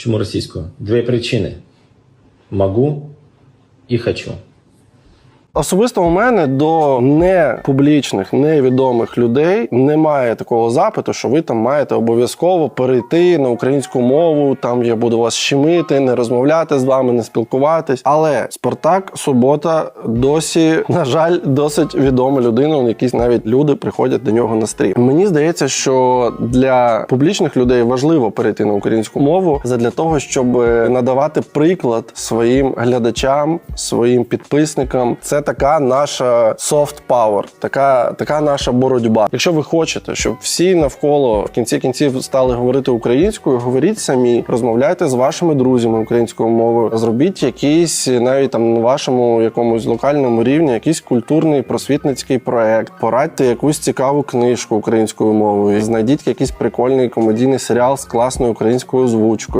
Чому російською? Дві причини: могу і хочу. Особисто у мене до непублічних, невідомих людей немає такого запиту, що ви там маєте обов'язково перейти на українську мову. Там я буду вас щемити, не розмовляти з вами, не спілкуватись. Але Спартак Субота досі, на жаль, досить відома людина. Якісь навіть люди приходять до нього на стрім. Мені здається, що для публічних людей важливо перейти на українську мову задля того, щоб надавати приклад своїм глядачам, своїм підписникам. Це така наша soft power, така, така наша боротьба. Якщо ви хочете, щоб всі навколо в кінці кінців стали говорити українською, говоріть самі, розмовляйте з вашими друзями українською мовою, зробіть якийсь навіть там на вашому якомусь локальному рівні, якийсь культурний просвітницький проект, порадьте якусь цікаву книжку українською мовою, знайдіть якийсь прикольний комедійний серіал з класною українською озвучкою.